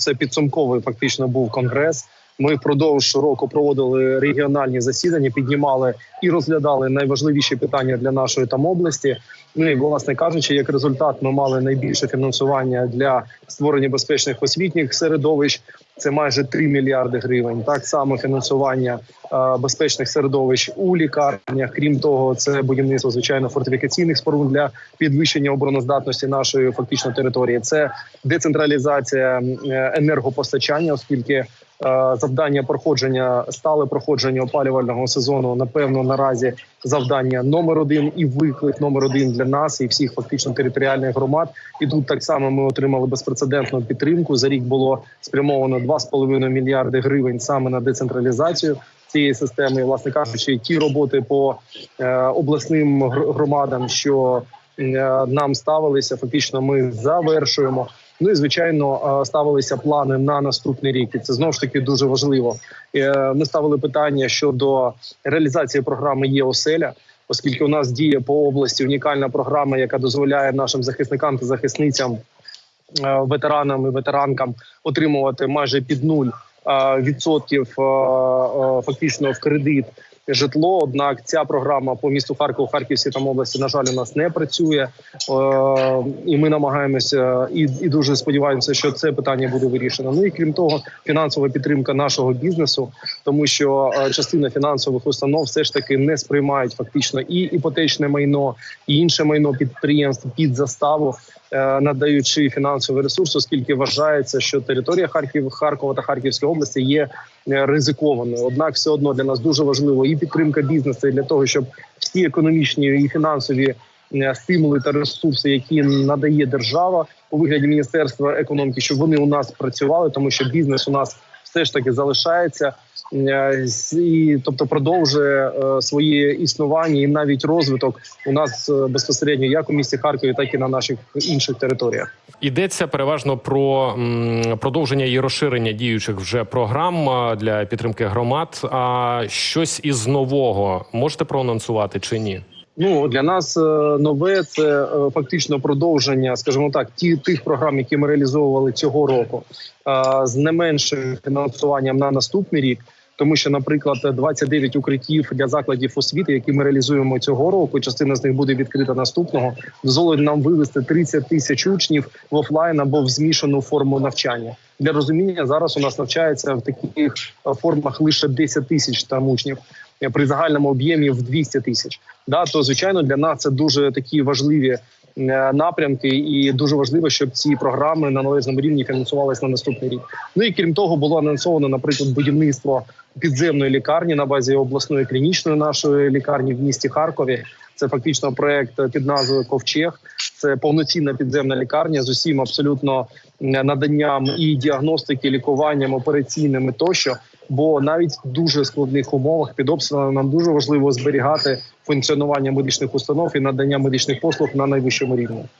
Це підсумковий фактично був конгрес. Ми впродовж року проводили регіональні засідання, піднімали і розглядали найважливіші питання для нашої там області. Ну і власне кажучи, як результат, ми мали найбільше фінансування для створення безпечних освітніх середовищ. Це майже 3 мільярди гривень. Так само фінансування е, безпечних середовищ у лікарнях. Крім того, це будівництво звичайно фортифікаційних споруд для підвищення обороноздатності нашої фактично території. Це децентралізація е, енергопостачання, оскільки завдання проходження стале проходження опалювального сезону. Напевно, наразі завдання номер один і виклик номер один для нас і всіх фактично територіальних громад. І тут так само ми отримали безпрецедентну підтримку. За рік було спрямовано 2,5 мільярди гривень саме на децентралізацію. Цієї системи, власне кажучи, ті роботи по е, обласним гр- громадам, що е, нам ставилися, фактично ми завершуємо. Ну і звичайно, е, ставилися плани на наступний рік. І це знову ж таки дуже важливо. Е, Ми ставили питання щодо реалізації програми «Є оселя», оскільки у нас діє по області унікальна програма, яка дозволяє нашим захисникам та захисницям, е, ветеранам і ветеранкам отримувати майже під нуль відсотків е, е, фактично в кредит житло. Однак ця програма по місту Харкову, Харківській там області, на жаль, у нас не працює. Е, і ми намагаємося і, дуже сподіваємося, що це питання буде вирішено. Ну і крім того, фінансова підтримка нашого бізнесу, тому що е, частина фінансових установ все ж таки не сприймають фактично і іпотечне майно, і інше майно підприємств під заставу. е, Надаючи фінансовий ресурс, оскільки вважається, що територія Харків, Харкова та Харківської області є е, ризикованою. Однак, все одно для нас дуже важливо і підтримка бізнесу і для того, щоб всі економічні і фінансові е, стимули та ресурси, які надає держава у вигляді міністерства економіки, щоб вони у нас працювали, тому що бізнес у нас все ж таки залишається і тобто продовжує е, своє існування і навіть розвиток у нас е, безпосередньо як у місті Харкові, так і на наших інших територіях. Йдеться переважно про продовження і розширення діючих вже програм для підтримки громад. А щось із нового можете проанонсувати чи ні? Ну для нас е, нове це е, фактично продовження, скажімо так, ті тих програм, які ми реалізовували цього року, е, з не меншим фінансуванням на наступний рік. Тому що, наприклад, 29 укриттів для закладів освіти, які ми реалізуємо цього року, частина з них буде відкрита наступного, дозволить нам вивести 30 тисяч учнів в офлайн або в змішану форму навчання. Для розуміння зараз у нас навчається в таких е, формах лише 10 тисяч там учнів е, при загальному об'ємі в 200 тисяч. Да, то звичайно для нас це дуже такі важливі напрямки, і дуже важливо, щоб ці програми на належному рівні фінансувалися на наступний рік. Ну і крім того, було анонсовано, наприклад, будівництво підземної лікарні на базі обласної клінічної нашої лікарні в місті Харкові. Це фактично проект під назвою Ковчег. Це повноцінна підземна лікарня з усім абсолютно е, наданням і діагностики, лікуванням, операційними тощо. Бо навіть в дуже складних умовах під обстрілами нам дуже важливо зберігати функціонування медичних установ і надання медичних послуг на найвищому рівні.